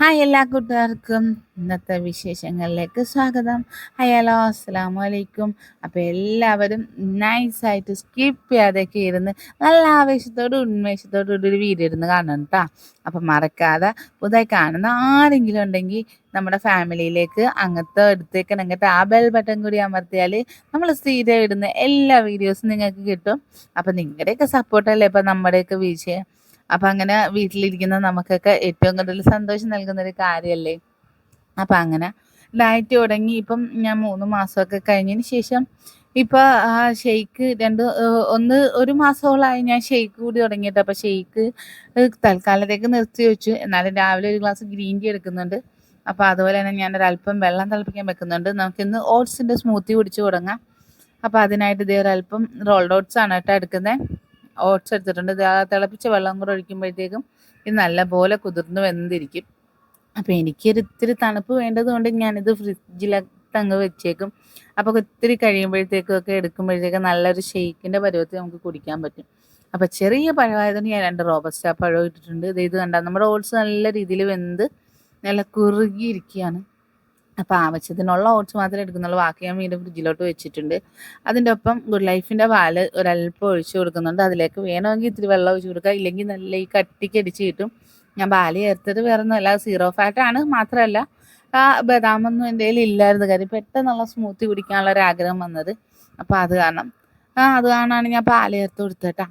Hi എല്ലാ കൂട്ടുകാർക്കും ഇന്നത്തെ വിശേഷങ്ങളിലേക്ക് സ്വാഗതം. ഹായ് ഹലോ അസ്സാം വലൈക്കും അപ്പോൾ എല്ലാവരും നൈസായിട്ട് സ്കിപ്പ് ചെയ്യാതെയൊക്കെ ഇരുന്ന് നല്ല ആവേശത്തോടും ഉന്മേഷത്തോടും ഒരു വീഡിയോ ഇരുന്ന് കാണണം കേട്ടോ അപ്പം മറക്കാതെ പുതുതായി കാണുന്ന ആരെങ്കിലും ഉണ്ടെങ്കിൽ നമ്മുടെ ഫാമിലിയിലേക്ക് അങ്ങനത്തെ എടുത്തേക്കണം കേട്ടോ ആ ബെൽ ബട്ടൺ കൂടി അമർത്തിയാൽ നമ്മൾ സ്ഥിരം ഇടുന്ന എല്ലാ വീഡിയോസും നിങ്ങൾക്ക് കിട്ടും. അപ്പം നിങ്ങളുടെയൊക്കെ സപ്പോർട്ടല്ലേ ഇപ്പം നമ്മുടെയൊക്കെ വിഷയം അപ്പം അങ്ങനെ വീട്ടിലിരിക്കുന്ന നമുക്കൊക്കെ ഏറ്റവും കൂടുതൽ സന്തോഷം നൽകുന്ന ഒരു കാര്യമല്ലേ അപ്പം അങ്ങനെ ഡയറ്റ് തുടങ്ങി. ഇപ്പം ഞാൻ മൂന്ന് മാസമൊക്കെ കഴിഞ്ഞതിന് ശേഷം ഇപ്പം ആ ഷെയ്ക്ക് രണ്ട് ഒന്ന് ഒരു മാസമോളമായി ഞാൻ ഷെയ്ക്ക് കൂടി തുടങ്ങിയിട്ട്. അപ്പൊ ഷെയ്ക്ക് തൽക്കാലത്തേക്ക് നിർത്തി വെച്ചു. എന്നാലും രാവിലെ ഒരു ഗ്ലാസ് ഗ്രീൻ ടീ എടുക്കുന്നുണ്ട്. അപ്പോൾ അതുപോലെ തന്നെ ഞാൻ ഒരല്പം വെള്ളം തിളപ്പിക്കാൻ വെക്കുന്നുണ്ട്. നമുക്കിന്ന് ഓട്സിന്റെ സ്മൂത്തി കുടിച്ച് തുടങ്ങാം. അപ്പോൾ അതിനായിട്ട് ഇതേ അല്പം റോൾഡ് ഓട്സ് ആണ് കേട്ടോ എടുക്കുന്നത് ഓട്സ് എടുത്തിട്ടുണ്ട്. തിളപ്പിച്ച വെള്ളം കൂടെ ഒഴിക്കുമ്പോഴത്തേക്കും ഇത് നല്ലപോലെ കുതിർന്ന് വെന്തിരിക്കും. അപ്പോൾ എനിക്കൊരു ഇത്തിരി തണുപ്പ് വേണ്ടതുകൊണ്ട് ഞാനിത് ഫ്രിഡ്ജിലൊക്കെ അങ്ങ് വെച്ചേക്കും. അപ്പോൾ ഒത്തിരി കഴിയുമ്പോഴത്തേക്കും ഒക്കെ എടുക്കുമ്പോഴത്തേക്കും നല്ലൊരു ഷെയ്ക്കിന്റെ പരുവത്തിൽ നമുക്ക് കുടിക്കാൻ പറ്റും. അപ്പോൾ ചെറിയ പഴമായതുകൊണ്ട് ഞാൻ രണ്ട് റോബസ്റ്റ പഴം ഇട്ടിട്ടുണ്ട്. ഇത് ഇത് കണ്ടാൽ നമ്മുടെ ഓട്സ് നല്ല രീതിയിൽ വെന്ത് നല്ല കുറുകിയിരിക്കുകയാണ്. അപ്പോൾ ആവശ്യത്തിനുള്ള ഓട്സ് മാത്രമേ എടുക്കുന്നുള്ളൂ. ബാക്കി ഞാൻ വീണ്ടും ഫ്രിഡ്ജിലോട്ട് വെച്ചിട്ടുണ്ട്. അതിന്റെ ഒപ്പം ഗുഡ് ലൈഫിന്റെ പാൽ ഒരല്പം ഒഴിച്ച് കൊടുക്കുന്നുണ്ട്. അതിലേക്ക് വേണമെങ്കിൽ ഇത്തിരി വെള്ളം ഒഴിച്ച് കൊടുക്കുക ഇല്ലെങ്കിൽ നല്ല ഈ കട്ടിക്ക് അടിച്ച് കിട്ടും. ഞാൻ പാൽ ചേർത്തത് വേറെ ഒന്നുമല്ല. സീറോ ഫാറ്റാണ് മാത്രമല്ല ആ ബദാമൊന്നും എന്റെ കയ്യിൽ ഇല്ലായിരുന്നു. കാര്യം പെട്ടെന്നുള്ള സ്മൂത്തി കുടിക്കാനുള്ള ഒരു ആഗ്രഹം വന്നത്. അപ്പോൾ അത് കാരണം ആ അത് കാരണമാണ് ഞാൻ പാൽ ചേർത്ത് കൊടുത്തേട്ടാ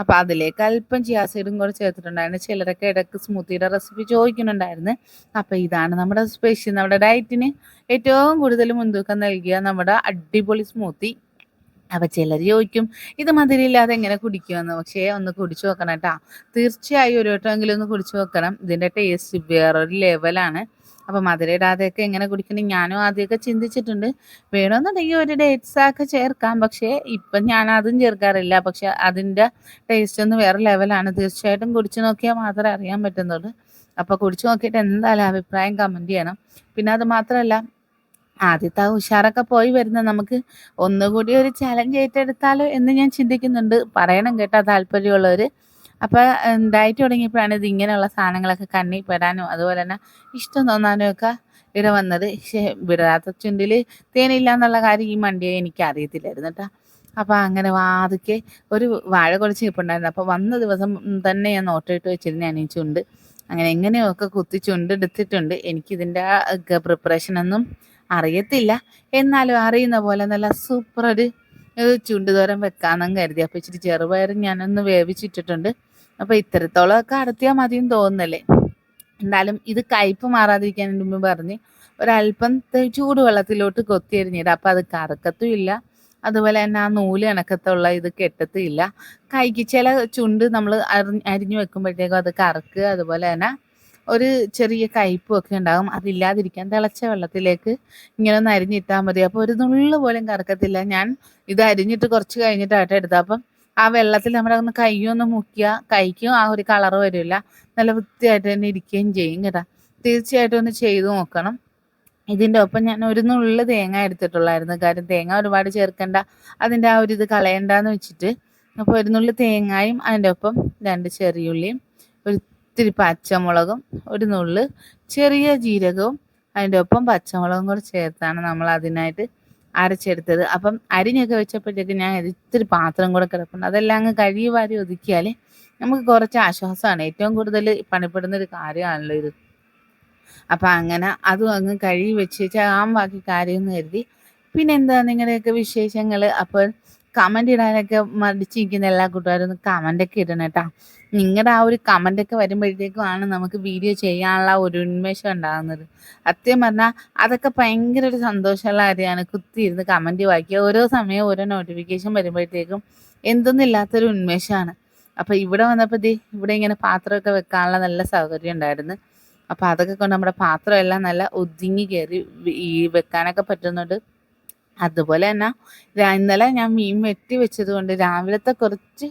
അപ്പോൾ അതിലേക്ക് അല്പം ചിയാ സൈഡും കൂടെ ചേർത്തിട്ടുണ്ടായിരുന്നു. ചിലരൊക്കെ ഇടയ്ക്ക് സ്മൂത്തിയുടെ റെസിപ്പി ചോദിക്കുന്നുണ്ടായിരുന്നു. അപ്പോൾ ഇതാണ് നമ്മുടെ സ്പെഷ്യൽ നമ്മുടെ ഡയറ്റിന് ഏറ്റവും കൂടുതൽ മുൻതൂക്കം നൽകിയ നമ്മുടെ അടിപൊളി സ്മൂത്തി അപ്പോൾ ചിലർ ചോദിക്കും ഇത് മധുരമില്ലാതെ എങ്ങനെ കുടിക്കുമെന്ന് പക്ഷേ ഒന്ന് കുടിച്ചു നോക്കണം കേട്ടോ. തീർച്ചയായും ഒരു വട്ടമെങ്കിലും ഒന്ന് കുടിച്ചു നോക്കണം. ഇതിന്റെ ടേസ്റ്റ് വേറൊരു ലെവലാണ് അപ്പോൾ മധുര ഇടാതെയൊക്കെ എങ്ങനെ കുടിക്കണം? ഞാനും ആദ്യമൊക്കെ ചിന്തിച്ചിട്ടുണ്ട്. വേണമെന്നുണ്ടെങ്കിൽ ഒരു ഡേറ്റ്സൊക്കെ ചേർക്കാം. പക്ഷേ ഇപ്പം ഞാൻ അതും ചേർക്കാറില്ല. പക്ഷെ അതിന്റെ ടേസ്റ്റ് ഒന്ന് വേറെ ലെവലാണ് തീർച്ചയായിട്ടും കുടിച്ചു നോക്കിയാൽ മാത്രമേ അറിയാൻ പറ്റുന്നുള്ളൂ. അപ്പോൾ കുടിച്ചു നോക്കിയിട്ട് എന്തായാലും അഭിപ്രായം കമന്റ് ചെയ്യണം. പിന്നെ അത് മാത്രമല്ല ആദ്യത്തെ ഉഷാറൊക്കെ പോയി വരുന്ന നമുക്ക് ഒന്നുകൂടി ഒരു ചലഞ്ച് ഏറ്റെടുത്താലോ എന്ന് ഞാൻ ചിന്തിക്കുന്നുണ്ട്. പറയണം കേട്ടോ താല്പര്യമുള്ളവർ അപ്പോൾ ഡയറ്റ് തുടങ്ങിയപ്പോഴാണ് ഇത് ഇങ്ങനെയുള്ള സാധനങ്ങളൊക്കെ കണ്ണിൽ പെടാനും അതുപോലെ തന്നെ ഇഷ്ടം തോന്നാനും ഒക്കെ ഇട വന്നത്. പക്ഷേ വിടാത്ത ചുണ്ടിൽ തേനില്ല എന്നുള്ള കാര്യം ഈ മണ്ടിയെ എനിക്ക് അറിയത്തില്ലായിരുന്നു കേട്ടോ. അപ്പോൾ അങ്ങനെ വാതിക്കെ ഒരു വാഴ കുളിച്ച് ഇപ്പുണ്ടായിരുന്നു അപ്പോൾ വന്ന ദിവസം തന്നെ ഞാൻ നോട്ടിട്ട് ഈ ചുണ്ട്. അങ്ങനെ എങ്ങനെയൊക്കെ കുത്തി ചുണ്ടെടുത്തിട്ടുണ്ട് എനിക്കിതിന്റെ പ്രിപ്പറേഷനൊന്നും അറിയത്തില്ല. എന്നാലും അറിയുന്ന പോലെ നല്ല സൂപ്പർ ഒരു ചുണ്ടുതോരം വെക്കാമെന്നും കരുതി. അപ്പോൾ ഇച്ചിരി ചെറുപയർ ഞാനൊന്ന് വേവിച്ചിട്ടിട്ടുണ്ട്. അപ്പോൾ ഇത്തരത്തോളമൊക്കെ അടത്തിയാൽ മതിയെന്ന് തോന്നുന്നല്ലേ? എന്തായാലും ഇത് കയ്പ്പ് മാറാതിരിക്കാൻ മുമ്പ് പറഞ്ഞ് ഒരല്പം ചൂടുവെള്ളത്തിലോട്ട് കൊത്തി എറിഞ്ഞിട്ട് അപ്പോൾ അത് കറക്കത്തും ഇല്ല അതുപോലെ തന്നെ ആ നൂൽ കണക്കത്തുള്ള ഇത് കെട്ടത്തില്ല കൈക്ക് ചില ചുണ്ട് നമ്മൾ അരിഞ്ഞു വെക്കുമ്പോഴത്തേക്കും അത് കറക്കുക. അതുപോലെ തന്നെ ഒരു ചെറിയ കയ്പും ഒക്കെ ഉണ്ടാകും. അതില്ലാതിരിക്കാൻ തിളച്ച വെള്ളത്തിലേക്ക് ഇങ്ങനെ ഒന്ന് അരിഞ്ഞിട്ടാൽ മതി. അപ്പോൾ ഒരു നുള്ളു പോലും കറക്കത്തില്ല. ഞാൻ ഇത് അരിഞ്ഞിട്ട് കുറച്ച് കഴിഞ്ഞിട്ടായിട്ട് എടുത്തത്. അപ്പം ആ വെള്ളത്തിൽ നമ്മുടെ ഒന്ന് കൈയൊന്ന് മുക്കിയ കൈക്കും ആ ഒരു കളർ വരില്ല. നല്ല വൃത്തിയായിട്ട് തന്നെ ഇരിക്കുകയും ചെയ്യും കേട്ടോ. തീർച്ചയായിട്ടും ഒന്ന് ചെയ്തു നോക്കണം. ഇതിന്റെ ഒപ്പം ഞാൻ ഒരു നുള്ളു തേങ്ങ എടുത്തിട്ടുള്ളായിരുന്നു. കാര്യം തേങ്ങ ഒരുപാട് ചേർക്കണ്ട. അതിന്റെ ആ ഒരു ഇത് കളയണ്ടെന്ന് വെച്ചിട്ട്. അപ്പോൾ ഒരു നുള്ളു തേങ്ങയും അതിന്റെ ഒപ്പം രണ്ട് ചെറിയുള്ളിയും ഒരു ഇത്തിരി പച്ചമുളകും ഒരു നുള്ളു ചെറിയ ജീരകവും അതിന്റെ ഒപ്പം പച്ചമുളകും കൂടെ ചേർത്താണ് നമ്മൾ അതിനായിട്ട് അരച്ചെടുത്തത്. അപ്പം അരിഞ്ഞൊക്കെ വെച്ചപ്പോഴത്തേക്ക് ഞാൻ ഇത്തിരി പാത്രം കൂടെ കിടപ്പുണ്ട്. അതെല്ലാം അങ്ങ് കഴുകി വാരി ഒതുക്കിയാൽ നമുക്ക് കുറച്ച് ആശ്വാസമാണ്. ഏറ്റവും കൂടുതൽ പണിപ്പെടുന്ന ഒരു കാര്യമാണല്ലോ ഇത്. അപ്പം അങ്ങനെ അതും അങ്ങ് കഴുകി വെച്ച് വെച്ചാൽ ആ ബാക്കി കാര്യമെന്ന് കരുതി. പിന്നെ എന്താ നിങ്ങളുടെയൊക്കെ വിശേഷങ്ങൾ? അപ്പോൾ കമന്റ് ഇടാനൊക്കെ മടിച്ചിരിക്കുന്ന എല്ലാ കൂട്ടുകാരും ഒന്ന് ഒക്കെ ഇടണം കേട്ടോ. നിങ്ങളുടെ ആ ഒരു കമന്റ് ഒക്കെ കമന്റൊക്കെ വരുമ്പോഴത്തേക്കുമാണ് നമുക്ക് വീഡിയോ ചെയ്യാനുള്ള ഒരു ഉന്മേഷം ഉണ്ടാകുന്നത്. അത്യം പറഞ്ഞാൽ അതൊക്കെ ഭയങ്കര ഒരു സന്തോഷമുള്ള കാര്യമാണ്. കുത്തിയിരുന്ന് കമന്റ് വായിക്കുക. ഓരോ സമയം ഓരോ നോട്ടിഫിക്കേഷൻ വരുമ്പോഴത്തേക്കും എന്തൊന്നില്ലാത്തൊരു ഉന്മേഷമാണ്. അപ്പോൾ ഇവിടെ വന്നപ്പോൾ ദേ ഇവിടെ ഇങ്ങനെ പാത്രമൊക്കെ വെക്കാനുള്ള നല്ല സൗകര്യം ഉണ്ടായിരുന്നു. അപ്പോൾ അതൊക്കെ കൊണ്ട് നമ്മുടെ പാത്രമെല്ലാം നല്ല ഒതുങ്ങി കയറി ഈ വെക്കാനൊക്കെ പറ്റുന്നുണ്ട്. അതുപോലെ തന്നെ ഇന്നലെ ഞാൻ മീൻ വെട്ടി വെച്ചത് കൊണ്ട് രാവിലത്തെ കുറച്ച്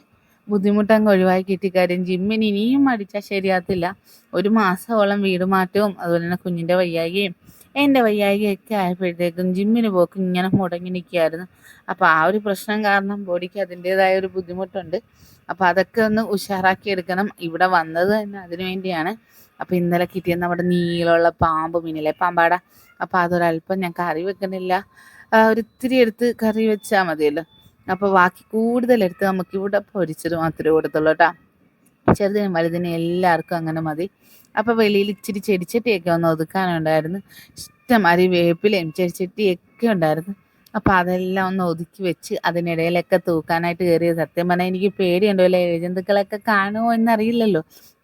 ബുദ്ധിമുട്ടങ്ങ് ഒഴിവാക്കി കിട്ടി കാര്യം ജിമ്മിന് ഇനിയും അടിച്ചാൽ ശരിയാകത്തില്ല. ഒരു മാസമോളം വീട് മാറ്റവും അതുപോലെ തന്നെ കുഞ്ഞിന്റെ വയ്യായികയും എന്റെ വയ്യായികയൊക്കെ ആയപ്പോഴത്തേക്കും ജിമ്മിന് പോക്ക് ഇങ്ങനെ മുടങ്ങി നിൽക്കുകയായിരുന്നു. അപ്പോൾ ആ ഒരു പ്രശ്നം കാരണം ബോഡിക്ക് അതിന്റേതായ ഒരു ബുദ്ധിമുട്ടുണ്ട്. അപ്പോൾ അതൊക്കെ ഒന്ന് ഉഷാറാക്കി എടുക്കണം. ഇവിടെ വന്നത് തന്നെ അതിനു വേണ്ടിയാണ്. അപ്പോൾ ഇന്നലെ കിട്ടിയ നമ്മുടെ നീളമുള്ള പാമ്പ് മീനിലെ പാമ്പാടാ. അപ്പോൾ അതൊരല്പം ഞാൻ കറി വെക്കുന്നില്ല. ഒരിത്തിരി എടുത്ത് കറി വെച്ചാൽ മതിയല്ലോ. അപ്പോൾ ബാക്കി കൂടുതൽ കൂടുതലെടുത്ത് നമുക്ക് ഇവിടെ പൊരിച്ചത് മാത്രമേ കൊടുത്തുള്ളൂ കേട്ടോ. ചെറുതിനും വലുതിനും എല്ലാവർക്കും അങ്ങനെ മതി. അപ്പോൾ വെളിയിൽ ഇച്ചിരി ചെടിച്ചട്ടിയൊക്കെ ഒന്ന് ഒതുക്കാനുണ്ടായിരുന്നു. അരി വേപ്പിലയും ചെടിച്ചട്ടിയൊക്കെ ഉണ്ടായിരുന്നു. അപ്പോൾ അതെല്ലാം ഒന്ന് ഒതുക്കി വെച്ച് അതിനിടയിലൊക്കെ തൂക്കാനായിട്ട് കയറിയത്. സത്യം പറഞ്ഞാൽ എനിക്ക് പേടിയുണ്ടോ. അല്ലേ ഏജന്തുക്കളൊക്കെ കാണുമോ എന്നറിയില്ലല്ലോ.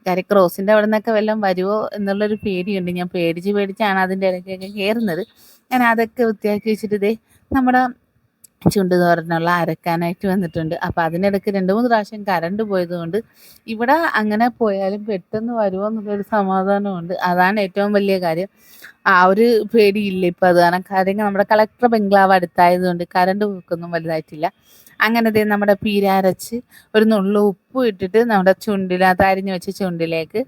കാര്യം ക്രോസിന്റെ അവിടെ നിന്നൊക്കെ വല്ലതും വരുമോ എന്നുള്ളൊരു പേടിയുണ്ട്. ഞാൻ പേടിച്ച് പേടിച്ചാണ് അതിന്റെ ഇടയ്ക്കൊക്കെ കയറുന്നത് ഞാൻ അതൊക്കെ വൃത്തിയാക്കി വെച്ചിട്ട് നമ്മുടെ ചുണ്ട് തോരനുള്ള അരക്കാനായിട്ട് വന്നിട്ടുണ്ട്. അപ്പോൾ അതിനിടയ്ക്ക് രണ്ട് മൂന്ന് പ്രാവശ്യം കറണ്ട് പോയതുകൊണ്ട് ഇവിടെ അങ്ങനെ പോയാലും പെട്ടെന്ന് വരുമോ എന്നുള്ളൊരു സമാധാനമുണ്ട്. അതാണ് ഏറ്റവും വലിയ കാര്യം. ആ ഒരു പേടിയില്ല. ഇപ്പം അത് കാരണം കാര്യം നമ്മുടെ കളക്ടർ ബംഗ്ലാവ് അടുത്തായതുകൊണ്ട് കറണ്ട് പോക്കൊന്നും വലുതായിട്ടില്ല. അങ്ങനെ നമ്മുടെ പീരാരച്ച് ഒരു നുള്ളു ഉപ്പ് ഇട്ടിട്ട് നമ്മുടെ ചുണ്ടിൽ അത് അരിഞ്ഞു വെച്ച ചുണ്ടിലേക്ക്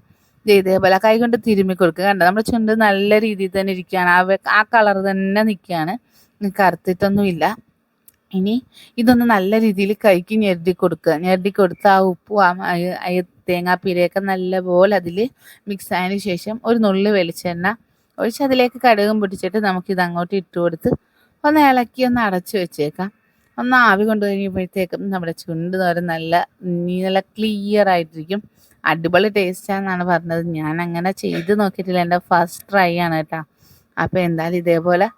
ഇതേപോലെ കൈ കൊണ്ട് തിരുമ്മി കൊടുക്കുക. കണ്ടോ? നമ്മുടെ ചുണ്ട് നല്ല രീതിയിൽ തന്നെ ഇരിക്കുകയാണ്. ആ ആ കളർ തന്നെ നിൽക്കുകയാണ്. കറുത്തിട്ടൊന്നുമില്ല ഇനി ഇതൊന്ന് നല്ല രീതിയിൽ കൈക്ക് ഞെരടി കൊടുക്കുക. ഞെരടി കൊടുത്ത് ആ ഉപ്പും ആ തേങ്ങാപ്പീരയൊക്കെ നല്ലപോലെ അതിൽ മിക്സ് ആയതിനു ശേഷം ഒരു നുള്ളി വെളിച്ചെണ്ണ ഒഴിച്ച് അതിലേക്ക് കടുകും പിടിച്ചിട്ട് നമുക്കിത് അങ്ങോട്ട് ഇട്ട് കൊടുത്ത് ഒന്ന് ഇളക്കി ഒന്ന് അടച്ചു വെച്ചേക്കാം. ഒന്ന് ആവി കൊണ്ട് കഴിയുമ്പോഴത്തേക്കും നമ്മുടെ ചുണ്ട് തോരൻ നല്ല നല്ല ക്ലിയർ ആയിട്ടിരിക്കും. അടിപൊളി ടേസ്റ്റാണെന്നാണ് പറഞ്ഞത്. ഞാൻ അങ്ങനെ ചെയ്ത് നോക്കിയിട്ടില്ല. എന്റെ ഫസ്റ്റ് ട്രൈ ആണ് കേട്ടോ. അപ്പോൾ എന്തായാലും ഇതേപോലെ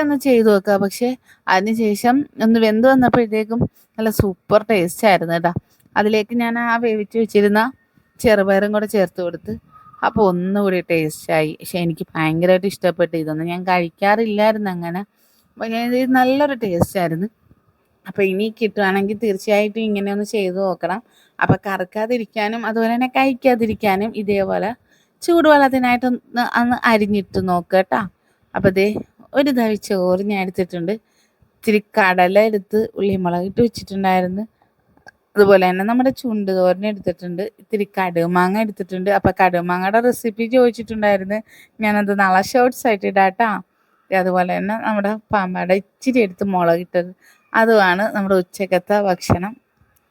ഒന്ന് ചെയ്ത് നോക്കുക. പക്ഷേ അതിനുശേഷം ഒന്ന് വെന്ത് വന്നപ്പോഴത്തേക്കും നല്ല സൂപ്പർ ടേസ്റ്റ് ആയിരുന്നു കേട്ടോ. അതിലേക്ക് ഞാൻ ആ വേവിച്ച് വെച്ചിരുന്ന ചെറുപയറും കൂടെ ചേർത്ത് കൊടുത്ത് അപ്പോൾ ഒന്നുകൂടി ടേസ്റ്റായി പക്ഷെ എനിക്ക് ഭയങ്കരമായിട്ട് ഇഷ്ടപ്പെട്ടു. ഇതൊന്നും ഞാൻ കഴിക്കാറില്ലായിരുന്നു അങ്ങനെ. അപ്പോൾ ഞാൻ ഇത് നല്ലൊരു ടേസ്റ്റായിരുന്നു അപ്പോൾ ഇനി കിട്ടുവാണെങ്കിൽ തീർച്ചയായിട്ടും ഇങ്ങനെ ഒന്ന് ചെയ്തു നോക്കണം. അപ്പോൾ കറക്കാതിരിക്കാനും അതുപോലെ തന്നെ കഴിക്കാതിരിക്കാനും ഇതേപോലെ ചൂടുവെള്ളത്തിനായിട്ടൊന്ന് അന്ന് അരിഞ്ഞിട്ട് നോക്കുക കേട്ടോ. അപ്പോൾ ഇതേ ഒരു തവി ചോറ് ഞാൻ എടുത്തിട്ടുണ്ട്. ഇത്തിരി കടല എടുത്ത് ഉള്ളിമുളക് ഇട്ട് വെച്ചിട്ടുണ്ടായിരുന്നു. അതുപോലെ തന്നെ നമ്മുടെ ചുണ്ട് തോരൻ എടുത്തിട്ടുണ്ട്. ഇത്തിരി കടുമാങ്ങ എടുത്തിട്ടുണ്ട്. അപ്പോൾ കടുമാങ്ങയുടെ റെസിപ്പി ചോദിച്ചിട്ടുണ്ടായിരുന്നു. ഞാനത് നാളെ ഷോർട്സ് ആയിട്ട് ഇടാട്ടാ അതുപോലെ തന്നെ നമ്മുടെ പാമ്പാട ഇച്ചിരി എടുത്ത് മുളകിട്ടത്. അതുമാണ് നമ്മുടെ ഉച്ചക്കത്തെ ഭക്ഷണം.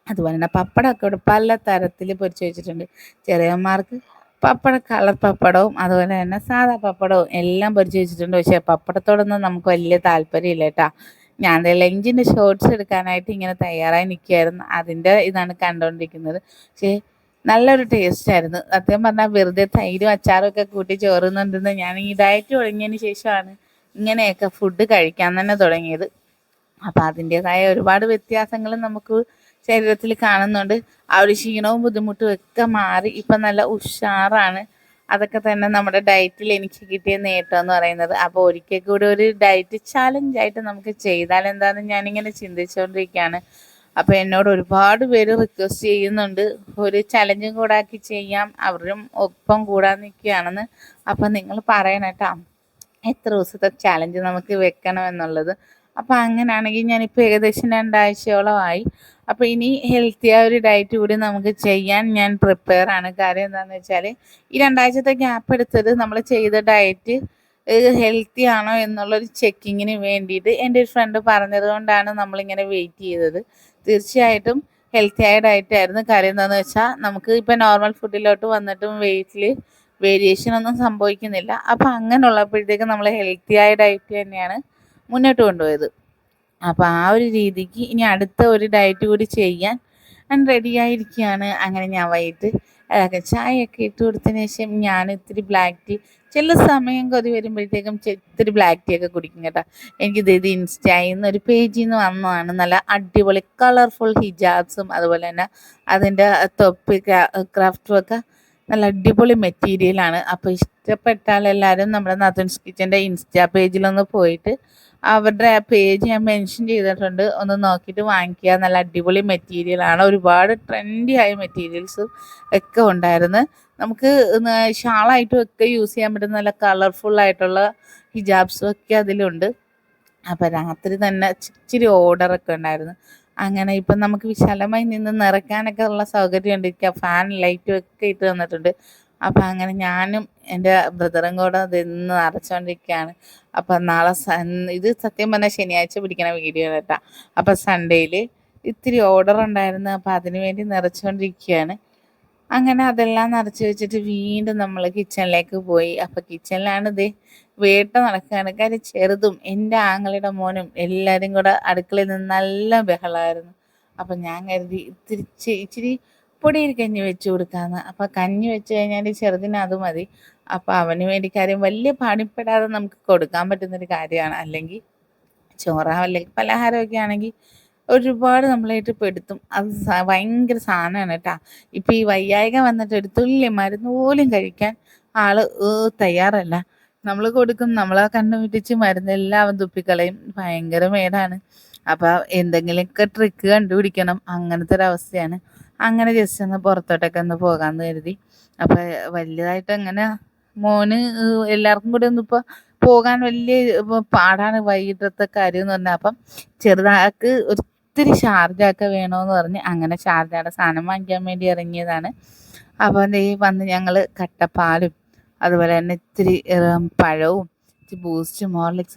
അതുപോലെ തന്നെ പപ്പടമൊക്കെ ഇവിടെ പല തരത്തിൽ പൊരിച്ച് വെച്ചിട്ടുണ്ട്. ചെറിയന്മാർക്ക് പപ്പട കളർ പപ്പടവും അതുപോലെ തന്നെ സാധാ പപ്പടവും എല്ലാം പൊരിച്ച് വെച്ചിട്ടുണ്ട്. പക്ഷേ പപ്പടത്തോടൊന്നും നമുക്ക് വലിയ താല്പര്യമില്ല കേട്ടോ. ഞാൻ ലഞ്ചിന്റെ ഷോർട്സ് എടുക്കാനായിട്ട് ഇങ്ങനെ തയ്യാറായി നിൽക്കുകയായിരുന്നു. അതിന്റെ ഇതാണ് കണ്ടുകൊണ്ടിരിക്കുന്നത്. പക്ഷേ നല്ലൊരു ടേസ്റ്റ് ആയിരുന്നു. സത്യം പറഞ്ഞാൽ വെറുതെ തൈരും അച്ചാറും ഒക്കെ കൂട്ടി ചോറുന്നുണ്ടെന്ന് ഞാൻ ഈ ഡയറ്റ് തുടങ്ങിയതിന് ശേഷമാണ് ഇങ്ങനെയൊക്കെ ഫുഡ് കഴിക്കാൻ തന്നെ തുടങ്ങിയത്. അപ്പോൾ അതിന്റെതായ ഒരുപാട് വ്യത്യാസങ്ങൾ നമുക്ക് ശരീരത്തിൽ കാണുന്നുണ്ട്. ആ ഒരു ക്ഷീണവും ബുദ്ധിമുട്ടും ഒക്കെ മാറി ഇപ്പം നല്ല ഉഷാറാണ്. അതൊക്കെ തന്നെ നമ്മുടെ ഡയറ്റിൽ എനിക്ക് കിട്ടിയ നേട്ടം എന്ന് പറയുന്നത്. അപ്പോൾ ഒരിക്കൽ കൂടി ഒരു ഡയറ്റ് ചാലഞ്ചായിട്ട് നമുക്ക് ചെയ്താൽ എന്താണെന്ന് ഞാനിങ്ങനെ ചിന്തിച്ചുകൊണ്ടിരിക്കുകയാണ് അപ്പോൾ എന്നോട് ഒരുപാട് പേര് റിക്വസ്റ്റ് ചെയ്യുന്നുണ്ട്. ഒരു ചലഞ്ചും കൂടെ ആക്കി ചെയ്യാം. അവരും ഒപ്പം കൂടാൻ നിൽക്കുകയാണെന്ന്. അപ്പം നിങ്ങൾ പറയണം കേട്ടോ എത്ര ദിവസത്തെ ചലഞ്ച് നമുക്ക് വെക്കണം എന്നുള്ളത് അപ്പോൾ അങ്ങനെയാണെങ്കിൽ ഞാനിപ്പോൾ ഏകദേശം രണ്ടാഴ്ചയോളമായി. അപ്പോൾ ഇനി ഹെൽത്തിയായ ഒരു ഡയറ്റ് കൂടി നമുക്ക് ചെയ്യാൻ ഞാൻ പ്രിപ്പയർ ആണ്. കാര്യം എന്താണെന്ന് വെച്ചാൽ ഈ രണ്ടാഴ്ചത്തെ ഗ്യാപ്പ് എടുത്തത് നമ്മൾ ചെയ്ത ഡയറ്റ് ഹെൽത്തി ആണോ എന്നുള്ളൊരു ചെക്കിങ്ങിന് വേണ്ടിയിട്ട് എന്റെ ഒരു ഫ്രണ്ട് പറഞ്ഞത് കൊണ്ടാണ് നമ്മളിങ്ങനെ വെയിറ്റ് ചെയ്തത്. തീർച്ചയായിട്ടും ഹെൽത്തി ആയ ഡയറ്റ് ആയിരുന്നു. കാര്യം എന്താണെന്ന് വെച്ചാൽ നമുക്ക് ഇപ്പോൾ നോർമൽ ഫുഡിലോട്ട് വന്നിട്ടും വെയിറ്റിൽ വേരിയേഷൻ ഒന്നും സംഭവിക്കുന്നില്ല. അപ്പോൾ അങ്ങനെ ഉള്ളപ്പോഴത്തേക്കും നമ്മൾ ഹെൽത്തി ആയ ഡയറ്റ് തന്നെയാണ് മുന്നോട്ട് കൊണ്ടുപോയത്. അപ്പോൾ ആ ഒരു രീതിക്ക് ഇനി അടുത്ത ഒരു ഡയറ്റ് കൂടി ചെയ്യാൻ ഞാൻ റെഡിയായിരിക്കുകയാണ് അങ്ങനെ ഞാൻ വൈകിട്ട് ചായയൊക്കെ ഇട്ട് കൊടുത്തതിന് ശേഷം ഞാൻ ഇത്തിരി ബ്ലാക്ക് ടീ ചില സമയം കൊതി വരുമ്പോഴത്തേക്കും ഇത്തിരി ബ്ലാക്ക് ടീ ഒക്കെ കുടിക്കും കേട്ടോ. എനിക്കിത് ഇത് ഇൻസ്റ്റയിൽ നിന്ന് ഒരു പേജിൽ നിന്ന് വന്നതാണ്. നല്ല അടിപൊളി കളർഫുൾ ഹിജാബ്സും അതുപോലെ തന്നെ അതിന്റെ തൊപ്പി ക്രാഫ്റ്റും ഒക്കെ നല്ല അടിപൊളി മെറ്റീരിയലാണ് അപ്പോൾ ഇഷ്ടപ്പെട്ടാൽ എല്ലാവരും നമ്മുടെ നത്തുൻസ് കിച്ചന്റെ ഇൻസ്റ്റാ പേജിലൊന്ന് പോയിട്ട് അവരുടെ പേജ് ഞാൻ മെൻഷൻ ചെയ്തിട്ടുണ്ട്. ഒന്ന് നോക്കിയിട്ട് വാങ്ങിക്കുക. നല്ല അടിപൊളി മെറ്റീരിയൽ ആണ്. ഒരുപാട് ട്രെൻഡി ആയ മെറ്റീരിയൽസും ഒക്കെ ഉണ്ടായിരുന്നു. നമുക്ക് ഷാളായിട്ടും ഒക്കെ യൂസ് ചെയ്യാൻ പറ്റുന്ന നല്ല കളർഫുൾ ആയിട്ടുള്ള ഹിജാബ്സും ഒക്കെ അതിലുണ്ട്. അപ്പം രാത്രി തന്നെ ഇച്ചിരി ഓർഡറൊക്കെ ഉണ്ടായിരുന്നു. അങ്ങനെ ഇപ്പം നമുക്ക് വിശാലമായി നിന്ന് നിറയ്ക്കാനൊക്കെ ഉള്ള സൗകര്യം ഉണ്ട് ഫാൻ ലൈറ്റും ഒക്കെ ഇട്ട് തന്നിട്ടുണ്ട്. അപ്പം അങ്ങനെ ഞാനും എന്റെ ബ്രദറും കൂടെ ഇന്ന് നിറച്ചുകൊണ്ടിരിക്കുകയാണ് അപ്പം നാളെ സൺ ഇത് സത്യം പറഞ്ഞാൽ ശനിയാഴ്ച പിടിക്കണ വീഡിയോ കേട്ടോ. അപ്പം സൺഡേയിൽ ഇത്തിരി ഓർഡർ ഉണ്ടായിരുന്നു. അപ്പം അതിന് വേണ്ടി നിറച്ചുകൊണ്ടിരിക്കുകയാണ് അങ്ങനെ അതെല്ലാം നിറച്ച് വെച്ചിട്ട് വീണ്ടും നമ്മൾ കിച്ചണിലേക്ക് പോയി. അപ്പം കിച്ചണിലാണ് ഇത് വേട്ട നടക്കുകയാണ് കാര്യം ചെറുതും എന്റെ ആങ്ങളുടെ മോനും എല്ലാവരും കൂടെ അടുക്കളയിൽ നിന്ന് നല്ല ബഹളമായിരുന്നു അപ്പം ഞാൻ കരുതി ഇത്തിരി ഇച്ചിരി പൊടിയിൽ കഞ്ഞി വെച്ച് കൊടുക്കാമെന്ന് അപ്പോൾ കഞ്ഞി വെച്ച് കഴിഞ്ഞാൽ ചെറുതിന് അത് മതി. അപ്പോൾ അവന് വേണ്ടി കാര്യം വലിയ പണിപ്പെടാതെ നമുക്ക് കൊടുക്കാൻ പറ്റുന്നൊരു കാര്യമാണ്. അല്ലെങ്കിൽ ചോറാ അല്ലെങ്കിൽ പലഹാരമൊക്കെ ആണെങ്കിൽ ഒരുപാട് നമ്മളായിട്ട് പെടുത്തും. അത് ഭയങ്കര സാധനമാണ് കേട്ടോ. ഇപ്പൊ ഈ വയ്യായിക വന്നിട്ട് ഒരു തുല്യ മരുന്ന് പോലും കഴിക്കാൻ ആൾ ഏ തയ്യാറല്ല. നമ്മൾ കൊടുക്കും നമ്മളെ കണ്ണു പിടിച്ച് മരുന്നെല്ലാം അവൻ തുപ്പിക്കളയും. ഭയങ്കര മേടാണ്. അപ്പോൾ എന്തെങ്കിലുമൊക്കെ ട്രിക്ക് കണ്ടുപിടിക്കണം. അങ്ങനത്തെ ഒരു അവസ്ഥയാണ്. അങ്ങനെ ജസ്റ്റ് ഒന്ന് പുറത്തോട്ടൊക്കെ ഒന്ന് പോകാമെന്ന് കരുതി. അപ്പോൾ വലിയതായിട്ട് അങ്ങനെ മോന് എല്ലാവർക്കും കൂടെ ഒന്നും ഇപ്പോൾ പോകാൻ വലിയ പാടാണ് വൈകിട്ടത്തെ കാര്യം എന്ന് പറഞ്ഞാൽ അപ്പം ചെറുതാക്ക് ഒത്തിരി ഷാർജൊക്കെ വേണമെന്ന് പറഞ്ഞ് അങ്ങനെ ഷാർജയുടെ സാധനം വാങ്ങിക്കാൻ വേണ്ടി ഇറങ്ങിയതാണ്. അപ്പോൾ ദേ വന്ന് ഞങ്ങൾ കട്ടപ്പാലും അതുപോലെ തന്നെ ഇത്തിരി പഴവും ഇച്ചിരി ബൂസ്റ്റും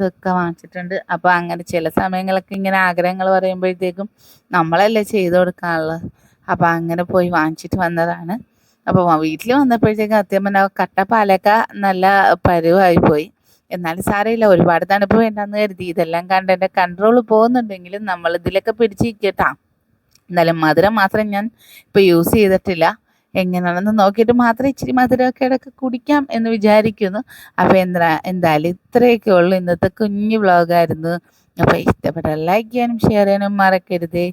ഒക്കെ വാങ്ങിച്ചിട്ടുണ്ട്. അപ്പോൾ അങ്ങനെ ചില സമയങ്ങളൊക്കെ ഇങ്ങനെ ആഗ്രഹങ്ങൾ പറയുമ്പോഴത്തേക്കും നമ്മളല്ലേ ചെയ്തു കൊടുക്കാനുള്ളത്. അപ്പോൾ അങ്ങനെ പോയി വാങ്ങിച്ചിട്ട് വന്നതാണ്. അപ്പോൾ വീട്ടിൽ വന്നപ്പോഴത്തേക്കും സത്യം കട്ട പാലക്ക നല്ല പരുവായി പോയി. എന്നാലും സാരമില്ല ഒരുപാട് തണുപ്പ് വേണ്ടെന്ന് കരുതി. ഇതെല്ലാം കണ്ട് എന്റെ കൺട്രോൾ പോകുന്നുണ്ടെങ്കിലും നമ്മൾ ഇതിലൊക്കെ പിടിച്ചിരിക്കട്ടാ എന്നാലും മധുരം മാത്രം ഞാൻ ഇപ്പോൾ യൂസ് ചെയ്തിട്ടില്ല. എങ്ങനെയാണെന്ന് നോക്കിയിട്ട് മാത്രം ഇച്ചിരി മധുരമൊക്കെ ഇടയ്ക്ക് കുടിക്കാം എന്ന് വിചാരിക്കുന്നു. അപ്പോൾ എന്താ എന്തായാലും ഇത്രയൊക്കെ ഉള്ളൂ. ഇന്നത്തെ കുഞ്ഞു വ്ളോഗായിരുന്നു അപ്പോൾ ഇഷ്ടപ്പെട്ടാൽ ലൈക്ക് ചെയ്യാനും ഷെയർ ചെയ്യാനും മറക്കരുത്.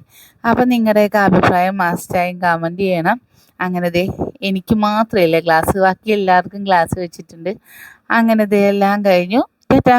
അപ്പോൾ നിങ്ങളുടെയൊക്കെ അഭിപ്രായം മാസ്റ്റായും കമന്റ് ചെയ്യണം. അങ്ങനെ ദേ എനിക്ക് മാത്രമല്ല ക്ലാസ് ബാക്കി എല്ലാവർക്കും ക്ലാസ് വെച്ചിട്ടുണ്ട്. അങ്ങനെ ദേ എല്ലാം കഴിഞ്ഞു. ടാറ്റാ!